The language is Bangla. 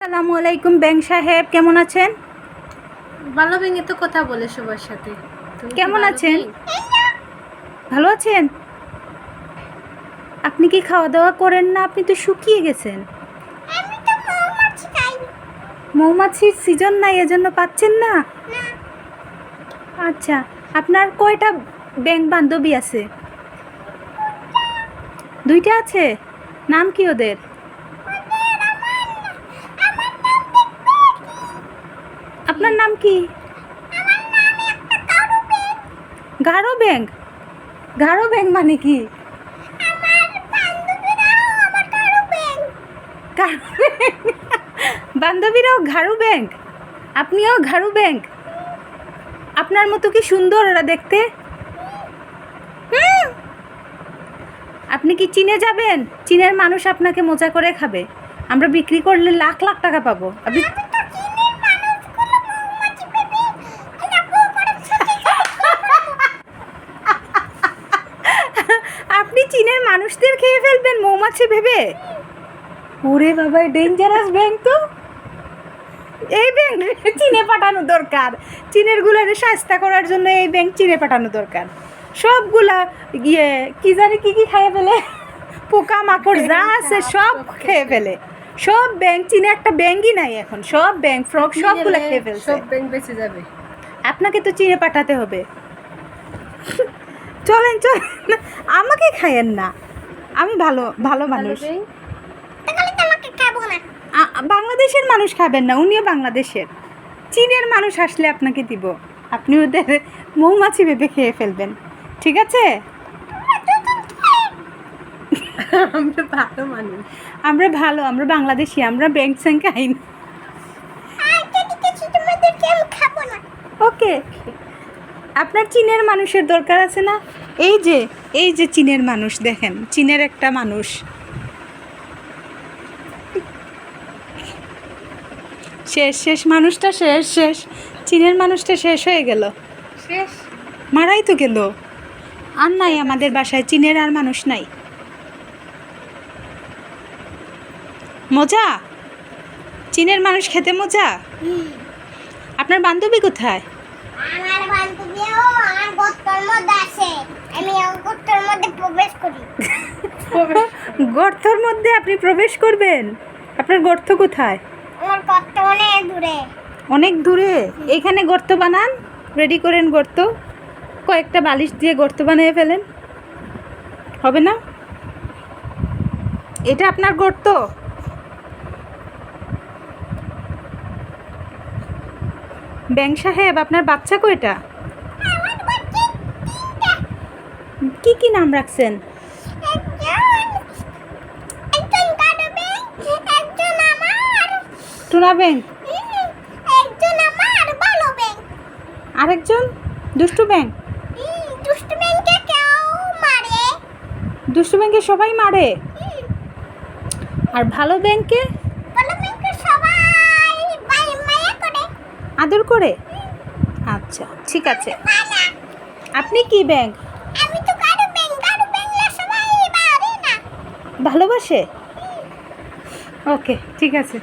আসসালামু আলাইকুম ব্যাংক সাহেব কেমন আছেন? ভালো ভেঙে তো কথা বলে সবার সাথে। কেমন আছেন? ভালো আছেন? আপনি কি খাওয়া দাওয়া করেন না? আপনি তো শুকিয়ে গেছেন। মৌমাছির সিজন নাই এজন্য পাচ্ছেন না? আচ্ছা আপনার কয়টা ব্যাংক বান্ধবী আছে? দুইটা আছে? নাম কি ওদের? আপনার নাম কি? গাঢ় ব্যাংক গাঢ় ব্যাংক মানে কি? বান্ধবীরাও ঘাড়ু ব্যাংক আপনিও ঘাড়ু ব্যাংক আপনার মতো কি সুন্দর ওরা দেখতে? আপনি কি চীনে যাবেন? চীনের মানুষ আপনাকে মজা করে খাবে। আমরা বিক্রি করলে লাখ লাখ টাকা পাবো। আপনি চীনের মানুষদের খেয়ে ফেলবেন মৌমাছি ভেবে? ওরে বাবা ডেঞ্জারাস ব্যাংক তো। এই ব্যাংক চীনে পাঠানো দরকার। চীনের গুলারে সাস্তা করার জন্য এই ব্যাংক চীনে পাঠানো দরকার। সবগুলা ইয়ে কি জানি কি কি খেয়ে ফেলে? পোকা মাকড় যা আছে সব খেয়ে ফেলে। সব ব্যাংক চীনে একটা ব্যাংকই নাই এখন। সব ব্যাংক ফ্রক সবগুলা খেয়ে ফেলছে। সব ব্যাংক বেঁচে যাবে। আপনাকে তো চীনে পাঠাতে হবে। চলেন চলেন। আমাকে খাইয়েন না। আমি ভালো ভালো মানুষ। বাংলাদেশের মানুষ খাবেন না উনিও বাংলাদেশের। চীনের মানুষ আসলে আপনাকে দিব। আপনি ওদের মৌমাছি ভেবে খেয়ে ফেলবেন। ঠিক আছে? আমরা ভালো মানুষ। আমরা ভালো আমরা বাংলাদেশি আমরা ব্যাংক স্যাংক খাই না। ওকে। আপনার চীনের মানুষের দরকার আছে না? এই যে এই যে চীনের মানুষ দেখেন চীনের একটা মানুষ। শেষ শেষ মানুষটা শেষ শেষ। চীনের মানুষটা শেষ হয়ে গেল। শেষ। মারাই তো গেল। আর নাই আমাদের বাসায় চীনের আর মানুষ নাই। মজা? চীনের মানুষ খেতে মজা? আপনার বান্ধবী কোথায়? আমার বান্ধবীও আমার গর্তর মধ্যে আছে আমি গর্তর মধ্যে প্রবেশ করি। গর্তর মধ্যে আপনি প্রবেশ করবেন? আপনার গর্ত কোথায়? আমার গর্ত অনেক দূরে। অনেক দূরে? এখানে গর্ত বানান। রেডি করেন গর্ত। কয়েকটা বালিশ দিয়ে গর্ত বানিয়ে ফেলেন। হবে না? এটা আপনার গর্ত। ব্যাং সাহেব আপনার বাচ্চা কয়টা? কি কি নাম রাখছেন? টুনা ব্যাংক আরেকজন? দুষ্টু ব্যাংক হুম, ব্যাংকে কেউ মারে। দুষ্টু ব্যাংকে সবাই মারে? আর ভালো ব্যাংকে আদর করে? আচ্ছা ঠিক আছে। আপনি কি ব্যাংক ভালোবাসে? ওকে ঠিক আছে।